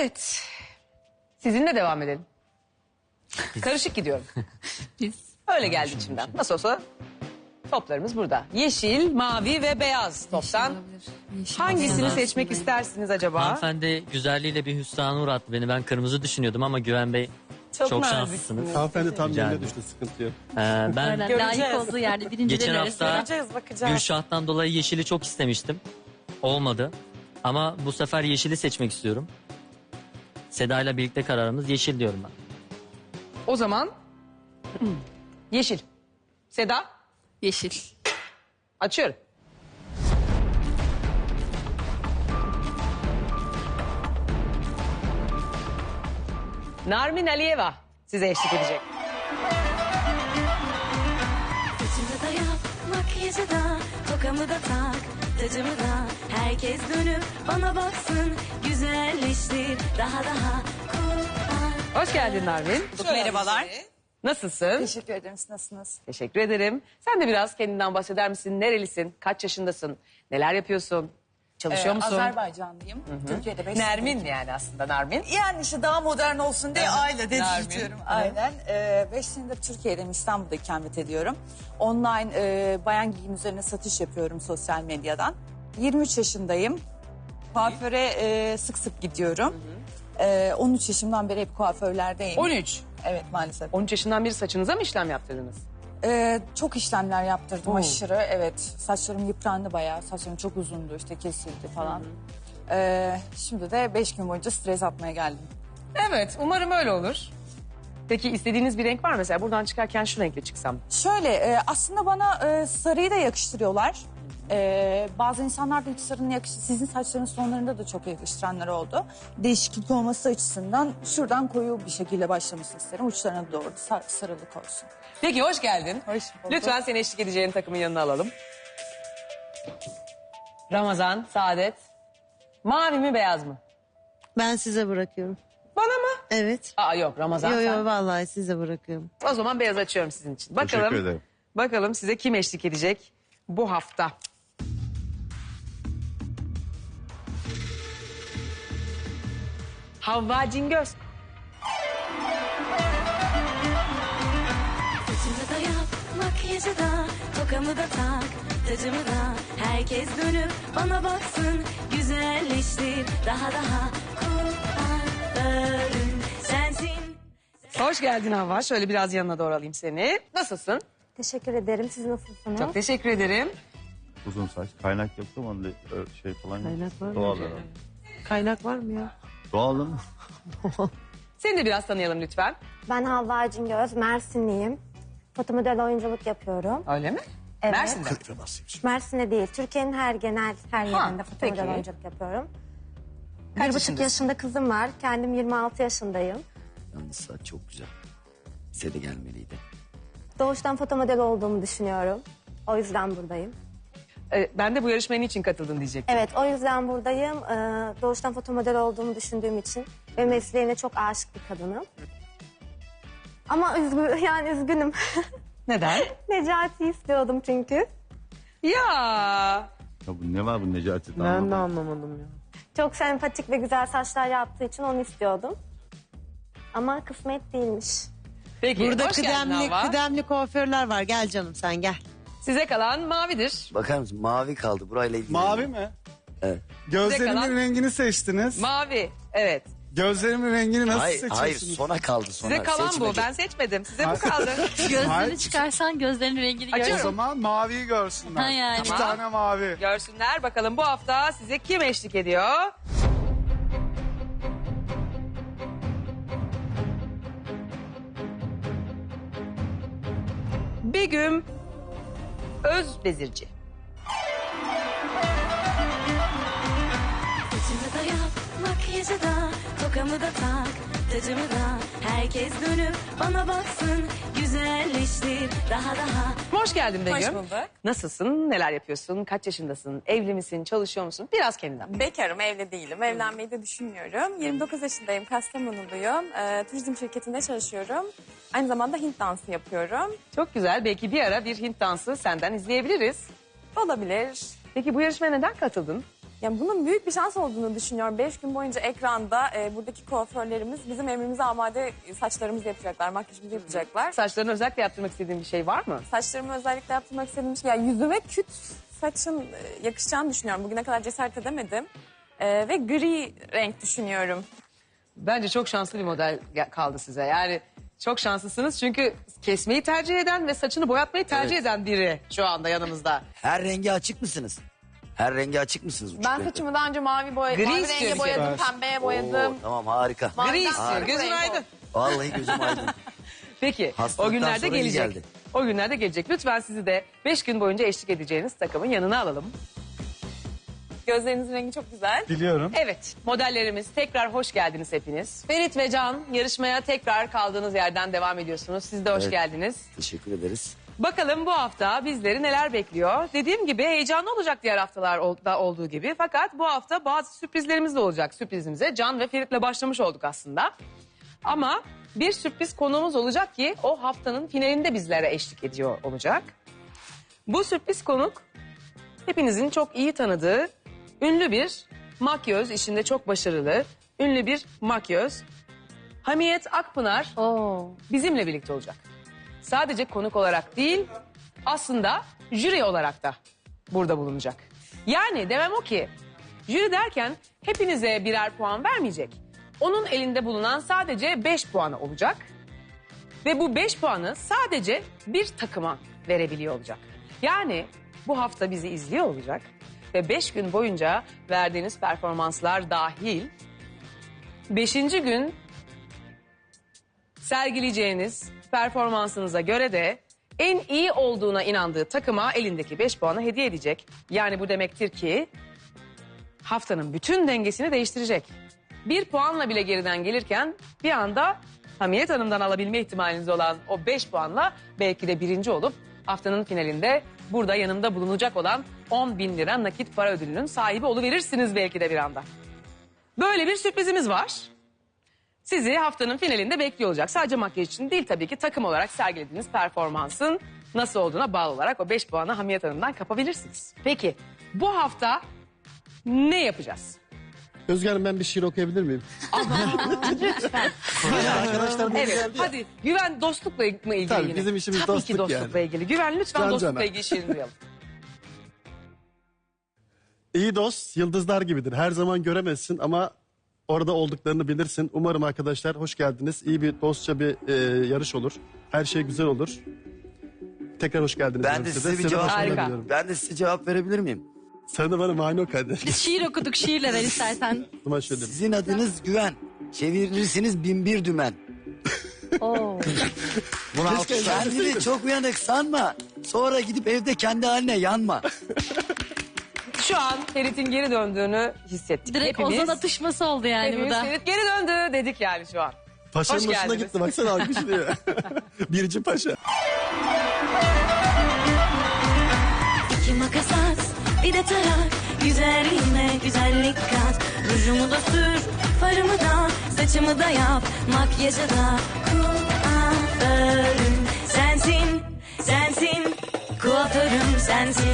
Evet. Sizinle devam edelim. Karışık gidiyorum. Biz Öyle geldi içimden. Nasıl olsa toplarımız burada. Yeşil, mavi ve beyaz toptan. Hangisini olsun. seçmek istersiniz acaba? Hanımefendi güzelliğiyle bir hüsrana uğrattı beni. Ben kırmızı düşünüyordum ama Güven Bey Çok naziksiniz. şanslısınız. Hanımefendi tam Rica yerine ederim. düştü sıkıntı yok. Ee, ben Aynen, Göreceğiz. layık olduğu yerde birinci geçen hafta bakacağız. Gülşah'tan dolayı yeşili çok istemiştim. Olmadı. Ama bu sefer yeşili seçmek istiyorum. Seda ile birlikte kararımız yeşil diyorum ben. O zaman yeşil. Seda Yeşil. açıyorum. Narmin Aliyeva size eşlik edecek. Makyajı da, tokamı da tak, tacımı da. Herkes dönüp bana baksın, güzelleştir daha daha. Kuaför. Hoş geldin Narmin. Merhabalar. Nasılsın? Teşekkür ederim. Siz nasılsınız? Teşekkür ederim. Sen de biraz kendinden bahseder misin? Nerelisin? Kaç yaşındasın? Neler yapıyorsun? Çalışıyor Ee, musun? Azerbaycanlıyım. Türkiye'de 5 Nermin yani aslında Nermin. Yani işte daha modern olsun diye aile de Nermin. düşünüyorum. Aynen. 5 senedir Türkiye'deyim. İstanbul'da ikamet ediyorum. Online e, bayan giyim üzerine satış yapıyorum sosyal medyadan. 23 yaşındayım. Kuaföre e, sık sık gidiyorum. E, 13 yaşımdan beri hep kuaförlerdeyim. 13. Evet maalesef. 13 yaşından beri saçınıza mı işlem yaptırdınız? Ee, çok işlemler yaptırdım Oo. aşırı. Evet saçlarım yıprandı bayağı. Saçlarım çok uzundu işte kesildi falan. Ee, şimdi de beş gün boyunca stres atmaya geldim. Evet umarım öyle olur. Peki istediğiniz bir renk var mı? Mesela buradan çıkarken şu renkle çıksam. Şöyle e, aslında bana e, sarıyı da yakıştırıyorlar. E, bazı insanlar da hiç sarının yakıştı. Sizin saçlarınız tonlarında da çok yakıştıranlar oldu. Değişiklik olması açısından şuradan koyu bir şekilde başlamasını isterim. Uçlarına doğru sar- sarılık olsun. Peki hoş geldin. Hoş bulduk. Lütfen seni eşlik edeceğin takımın yanına alalım. Ramazan, Saadet. Mavi mi beyaz mı? Ben size bırakıyorum. Bana mı? Evet. Aa yok Ramazan Yo sen. yo vallahi size bırakıyorum. O zaman beyaz açıyorum sizin için. Bakalım. Teşekkür ederim. Bakalım size kim eşlik edecek bu hafta. Havva Cingöz. Saçımı da yap, makyajı da, tokamı da tak, tacımı da. Herkes dönüp bana baksın, güzelleştir daha daha. Kuaförüm sensin. Hoş geldin Havva. Şöyle biraz yanına doğru alayım seni. Nasılsın? Teşekkür ederim. Siz nasılsınız? Çok teşekkür ederim. Uzun saç. Kaynak mu? Onda şey falan. Kaynak var mı? Doğal herhalde. Kaynak var mı ya? Doğal değil mi? Seni de biraz tanıyalım lütfen. Ben Havva Cingöz, Mersinliyim. Fotomodel oyunculuk yapıyorum. Öyle mi? Evet. Mersin'de. Mersin'de değil, Türkiye'nin her genel her Ha, yerinde fotomodel peki. oyunculuk yapıyorum. Kaç bir buçuk yaşındasın? yaşında kızım var. Kendim 26 yaşındayım. Yalnız çok güzel. Size de gelmeliydi. Doğuştan fotomodel olduğumu düşünüyorum. O yüzden buradayım. Ee, ben de bu yarışmaya niçin katıldın diyecektim. Evet, o yüzden buradayım. Ee, doğuştan fotomodel olduğumu düşündüğüm için ve mesleğine çok aşık bir kadınım. Ama üzgün, yani üzgünüm. Neden? Necati'yi istiyordum çünkü. ya Ya bu ne var bu Necati'de Ben de anlamadım ya. Çok sempatik ve güzel saçlar yaptığı için onu istiyordum. Ama kısmet değilmiş. Peki Burada hoş geldin kıdemli, kıdemli kuaförler var. Gel canım sen gel. Size kalan mavidir. Bakar mısın mavi kaldı burayla ilgili. Mavi mi? Evet. Gözlerimin kalan- rengini seçtiniz. Mavi. Evet. Gözlerimin rengini nasıl Hayır, seçiyorsunuz? hayır sona kaldı sona. Size kalan bu. Seçmedi. Ben seçmedim. Size bu kaldı. Gözlerini Hayır. çıkarsan gözlerinin rengini O Açıyorum. gör. zaman maviyi görsünler. Ha yani. İki Tamam. tane mavi. Görsünler bakalım bu hafta size kim eşlik ediyor? Begüm Özbezirci. Saçımı da yap, makyajı da, tokamı da tak, tacımı da. Herkes dönüp bana baksın, güzelleştir daha daha. Hoş geldin Begüm. Hoş bulduk. Nasılsın? Neler yapıyorsun? Kaç yaşındasın? Evli misin? Çalışıyor musun? Biraz kendinden. Bekarım, evli değilim. Evlenmeyi de düşünmüyorum. 29 yaşındayım, Kastamonuluyum. Ee, turizm şirketinde çalışıyorum. Aynı zamanda Hint dansı yapıyorum. Çok güzel. Belki bir ara bir Hint dansı senden izleyebiliriz. Olabilir. Peki bu yarışmaya neden katıldın? Yani bunun büyük bir şans olduğunu düşünüyorum. Beş gün boyunca ekranda e, buradaki kuaförlerimiz bizim emrimize amade saçlarımızı yapacaklar, makyajımızı yapacaklar. Saçlarını özellikle yaptırmak istediğin bir şey var mı? Saçlarımı özellikle yaptırmak istediğim şey, yani yüzüme küt saçın e, yakışacağını düşünüyorum. Bugüne kadar cesaret edemedim. E, ve gri renk düşünüyorum. Bence çok şanslı bir model gel- kaldı size. Yani çok şanslısınız çünkü kesmeyi tercih eden ve saçını boyatmayı tercih Evet. eden biri şu anda yanımızda. Her renge açık mısınız? Her renge açık mısınız? uçuk Ben renkte? saçımı daha önce mavi boya, Gri mavi istiyor renge boyadım, pembeye Oo, boyadım. tamam harika. Maviden Gri istiyor. Gözün renk aydın. oldu. Vallahi gözüm aydın. Peki o Hastalıktan günlerde sonra iyi gelecek. geldi. O günlerde gelecek. Lütfen sizi de 5 gün boyunca eşlik edeceğiniz takımın yanına alalım. Gözlerinizin rengi çok güzel. Biliyorum. Evet modellerimiz tekrar hoş geldiniz hepiniz. Ferit ve Can yarışmaya tekrar kaldığınız yerden devam ediyorsunuz. Siz de hoş Evet. geldiniz. Teşekkür ederiz. Bakalım bu hafta bizleri neler bekliyor? Dediğim gibi heyecanlı olacak diğer haftalarda olduğu gibi. Fakat bu hafta bazı sürprizlerimiz de olacak. Sürprizimize Can ve Ferit'le başlamış olduk aslında. Ama bir sürpriz konuğumuz olacak ki o haftanın finalinde bizlere eşlik ediyor olacak. Bu sürpriz konuk hepinizin çok iyi tanıdığı ünlü bir makyöz, işinde çok başarılı, ünlü bir makyöz. Hamiyet Akpınar Oo. bizimle birlikte olacak. Sadece konuk olarak değil, aslında jüri olarak da burada bulunacak. Yani demem o ki, jüri derken hepinize birer puan vermeyecek. Onun elinde bulunan sadece 5 puanı olacak. Ve bu 5 puanı sadece bir takıma verebiliyor olacak. Yani bu hafta bizi izliyor olacak. Ve 5 gün boyunca verdiğiniz performanslar dahil 5. gün sergileyeceğiniz performansınıza göre de en iyi olduğuna inandığı takıma elindeki 5 puanı hediye edecek. Yani bu demektir ki haftanın bütün dengesini değiştirecek. Bir puanla bile geriden gelirken bir anda Hamiyet Hanım'dan alabilme ihtimaliniz olan o 5 puanla belki de birinci olup haftanın finalinde burada yanımda bulunacak olan 10 bin lira nakit para ödülünün sahibi oluverirsiniz belki de bir anda. Böyle bir sürprizimiz var sizi haftanın finalinde bekliyor olacak. Sadece makyaj için değil tabii ki takım olarak sergilediğiniz performansın nasıl olduğuna bağlı olarak o 5 puanı Hamiyet Hanım'dan kapabilirsiniz. Peki bu hafta ne yapacağız? Özgür Hanım ben bir şiir okuyabilir miyim? Arkadaşlar Evet hadi güven dostlukla mı ilgili Tabii, yine? bizim işimiz Tabii ki dostluk dostlukla yani. ilgili. Güven lütfen Can dostlukla cana. ilgili şiirini duyalım. İyi dost yıldızlar gibidir. Her zaman göremezsin ama orada olduklarını bilirsin. Umarım arkadaşlar hoş geldiniz. İyi bir dostça bir e, yarış olur. Her şey güzel olur. Tekrar hoş geldiniz. Ben de size. size bir cevap diliyorum. Ben de size cevap verebilir miyim? Sen de bana mani ok hadi. Biz şiir okuduk şiirle ver istersen. Şöyle. Sizin adınız Güven. Çevirirsiniz bin bir dümen. Oo. Kendini çok uyanık sanma. Sonra gidip evde kendi haline yanma. Şu an Ferit'in geri döndüğünü hissettik. Direkt hepimiz, Ozan atışması oldu yani bu hepimiz da. Ferit geri döndü dedik yani şu an. Paşanın Hoş hoşuna geldiniz. gitti baksana alkışlıyor. Birinci paşa. İki makas at, bir de tarak. Güzelliğime güzellik kat. Rujumu da sür, farımı da, saçımı da yap. Makyajı da kuaförüm sensin, sensin. Kuaförüm sensin.